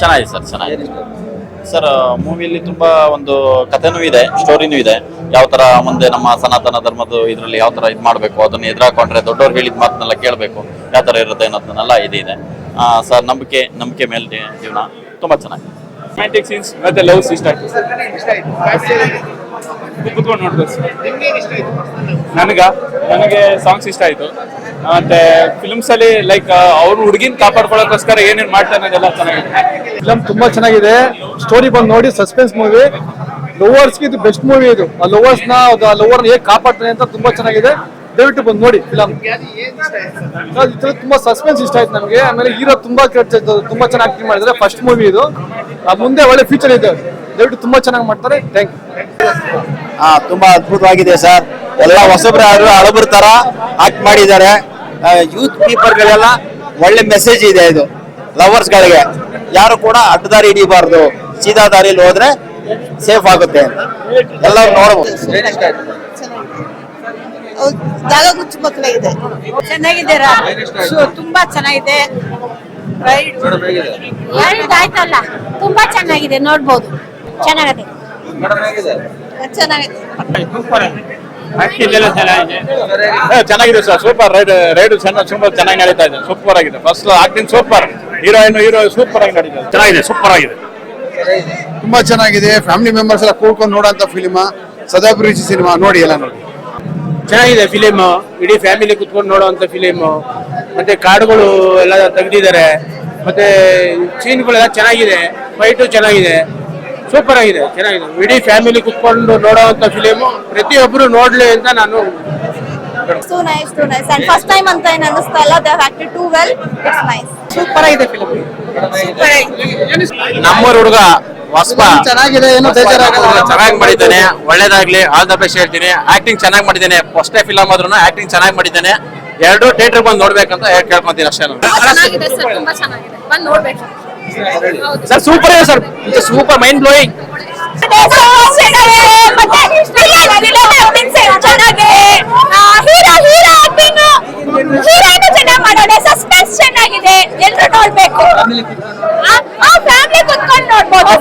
ಚೆನ್ನಾಗಿದೆ ಸರ್ ಚೆನ್ನಾಗಿದೆ. ಸರ್ ಮೂವಿಯಲ್ಲಿ ತುಂಬಾ ಒಂದು ಕಥೆನೂ ಇದೆ ಸ್ಟೋರಿನೂ ಇದೆ. ಯಾವ ಥರ ಮುಂದೆ ನಮ್ಮ ಸನಾತನ ಧರ್ಮದ ಇದರಲ್ಲಿ ಯಾವ ಥರ ಇದು ಮಾಡಬೇಕು ಅದನ್ನ ಎದುರಾಕೊಂಡ್ರೆ ದೊಡ್ಡವ್ರು ಹೇಳಿದ ಮಾತನ್ನೆಲ್ಲ ಕೇಳಬೇಕು ಯಾವ ಥರ ಇರುತ್ತೆ ಅನ್ನೋದನ್ನೆಲ್ಲ ಇದಿದೆ ಸರ್ ನಂಬಿಕೆ ನಂಬಿಕೆ ಮೇಲೆ ಜೀವನ ತುಂಬಾ ಚೆನ್ನಾಗಿದೆ. ರೊಮ್ಯಾಂಟಿಕ್ ಸೀನ್ಸ್ ಮತ್ತೆ ಲವ್ ಇಷ್ಟ ಆಯ್ತು ಕುತ್ಕೊಂಡು ನೋಡ್ಬೇಕು ಸರ್. ನನಗ? ನನಗೆ ಸಾಂಗ್ಸ್ ಇಷ್ಟ ಆಯ್ತು. ಮತ್ತೆ ಫಿಲ್ಮ್ಸ್ ಅಲ್ಲಿ ಲೈಕ್ ಅವ್ರು ಹುಡುಗಿನ ಕಾಪಾಡ್ಕೊಳ್ಳೋಕೋಸ್ಕರ ಏನೇನ್ ಮಾಡ್ತಾನೆ ಅದೆಲ್ಲ ಚೆನ್ನಾಗಿದೆ. ಫಿಲಮ್ ತುಂಬಾ ಚೆನ್ನಾಗಿದೆ. ಸ್ಟೋರಿ ಬಂದು ನೋಡಿ ಸಸ್ಪೆನ್ಸ್ ಮೂವಿ ಲವರ್ಸ್ಗೆ ಇದು ಬೆಸ್ಟ್ ಮೂವಿ ಇದು. ಆ ಲೋವರ್ಸ್ನ ಆ ಲವರ್ ಹೇಗೆ ಕಾಪಾಡ್ತಾನೆ ಅಂತ ತುಂಬಾ ಚೆನ್ನಾಗಿದೆ. ದಯವಿಟ್ಟು ಬಂದು ನೋಡಿ ಫಿಲಮ್ ತುಂಬಾ ಸಸ್ಪೆನ್ಸ್ ಇಷ್ಟ ಆಯ್ತು ನಮಗೆ. ಆಮೇಲೆ ಹೀರೋ ತುಂಬಾ ತುಂಬಾ ಚೆನ್ನಾಗಿ ಆಕ್ಟಿಂಗ್ ಮಾಡಿದ್ರೆ. ಫಸ್ಟ್ ಮೂವಿ ಇದು. ಆ ಮುಂದೆ ಒಳ್ಳೆ ಫ್ಯೂಚರ್ ಇದೆ. ದಯವಿಟ್ಟು ತುಂಬಾ ಚೆನ್ನಾಗಿ ಮಾಡ್ತಾರೆ. ಥ್ಯಾಂಕ್ ಯು ಹಾ ತುಂಬಾ ಅದ್ಭುತವಾಗಿದೆ ಸರ್ ಎಲ್ಲ ಹೊಸಬ್ರು ಯಾರು ಹಳಬ್ರ ತರ ಆಕ್ಟ್ ಮಾಡಿದ್ದಾರೆ. ಯೂತ್ ಪೀಪರ್ ಗಳೆಲ್ಲ ಒಳ್ಳೆ ಮೆಸೇಜ್ ಇದೆ ಇದು. ಲವರ್ಸ್ ಗಳಿಗೆ. ಯಾರು ಕೂಡ ಅಡ್ಡದಾರಿ ಹಿಡಿಬಾರ್ದು. ಸೀದಾ ದಾರಿಯಲ್ಲಿ ಹೋದ್ರೆ ಸೇಫ್ ಆಗುತ್ತೆ ಎಲ್ಲರೂ ನೋಡಬಹುದು ಜಾಗ ತುಂಬಾ ಚೆನ್ನಾಗಿದೆ. ಚೆನ್ನಾಗಿದ್ದೀರಾ ತುಂಬಾ ಚೆನ್ನಾಗಿದೆ. ರೈಡ್ ಆಯ್ತಲ್ಲ? ತುಂಬಾ ಚೆನ್ನಾಗಿದೆ. ನೋಡ್ಬೋದು. ಚೆನ್ನಾಗಿದೆ. ಚೆನ್ನಾಗಿದೆ. ಚೆನ್ನಾಗಿದೆ. ಸರ್ ಸೂಪರ್ ರೈಡ್ ರೈಡ್ ತುಂಬಾ ಚೆನ್ನಾಗಿ ನಡೀತಾ ಇದೆ. ಸೂಪರ್ ಆಗಿದೆ. First acting super heroine hero super ಆಗಿ ನಡೀತಾ ಇದೆ. ಚೆನ್ನಾಗಿದೆ ಸೂಪರ್ ಆಗಿದೆ. ತುಂಬಾ ಚೆನ್ನಾಗಿದೆ. ಫ್ಯಾಮಿಲಿ ಮೆಂಬರ್ಸ್ ಎಲ್ಲ ಕೂಡ್ಕೊಂಡು ನೋಡೋಂತ ಫಿಲಿಮ್ ಸದಾಭಿರುಚಿ ಸಿನಿಮಾ ನೋಡಿ ಎಲ್ಲ ನೋಡಿ. ಚೆನ್ನಾಗಿದೆ ಫಿಲಿಮ್ ಇಡೀ ಫ್ಯಾಮಿಲಿ ಕುತ್ಕೊಂಡು ನೋಡುವಂತ ಫಿಲಿಮ್ ಮತ್ತೆ ಕಾಡುಗಳು ಎಲ್ಲ ತೆಗೆದಿದ್ದಾರೆ. ಮತ್ತೆ ಸೀನ್ಗಳೆಲ್ಲ ಚೆನ್ನಾಗಿದೆ. ಫೈಟು ಚೆನ್ನಾಗಿದೆ. ಸೂಪರ್ ಆಗಿದೆ ಚೆನ್ನಾಗಿದೆ. ಇಡೀ ಫ್ಯಾಮಿಲಿ ಕುತ್ಕೊಂಡು ನೋಡೋವಂಥ ಫಿಲಿಮು ಪ್ರತಿಯೊಬ್ಬರು ನೋಡ್ಲಿ ಅಂತ ನಾನು too nice too nice and first time ಅಂತ ಏನು ಅನಿಸ್ತಾ ಇಲ್ಲ they acted too well it's nice super ಆಗಿದೆ ಫಿಲಮ್ ಸೂಪರ್ ಆಗಿದೆ. ನಮ್ಮೂರ್ ಹುಡುಗ ವಸ್ಪ ಚೆನ್ನಾಗಿದೆ ಏನು ಬೇಜಾರಾಗಲ್ಲ. ಚೆನ್ನಾಗಿ ಮಾಡಿದ್ದಾನೆ ಒಳ್ಳೇದಾಗ್ಲಿ ಆಲ್ ದ ಬೆಸ್ಟ್ ಹೇಳ್ತೀನಿ. ಆಕ್ಟಿಂಗ್ ಚೆನ್ನಾಗಿ ಮಾಡಿದ್ದಾನೆ ಫಸ್ಟ್ ಫಿಲಮ್ ಆದ್ರೂ ಆಕ್ಟಿಂಗ್ ಚೆನ್ನಾಗಿ ಮಾಡಿದ್ದಾನೆ. ಎರಡು ಥಿಯೇಟರ್ ಬಂದು ನೋಡ್ಬೇಕಂತ ಹೇಳ್- ಕೇಳ್ಕೊಂತೀನಿ ಅಷ್ಟೇ ನಾನು. ಚೆನ್ನಾಗಿದೆ ಸರ್ ತುಂಬಾ ಚೆನ್ನಾಗಿದೆ. ಬಂದು ನೋಡ್ಬೇಕು. ಸರ್ ಸೂಪರ್ ಇದೆ sir. Super mind blowing suspense ಚೆನ್ನಾಗಿದೆ. ಎಲ್ರು ನೋಡ್ಬೇಕು. ಫ್ಯಾಮಿಲಿ ಕುತ್ಕೊಂಡು ನೋಡ್ಬೋದು.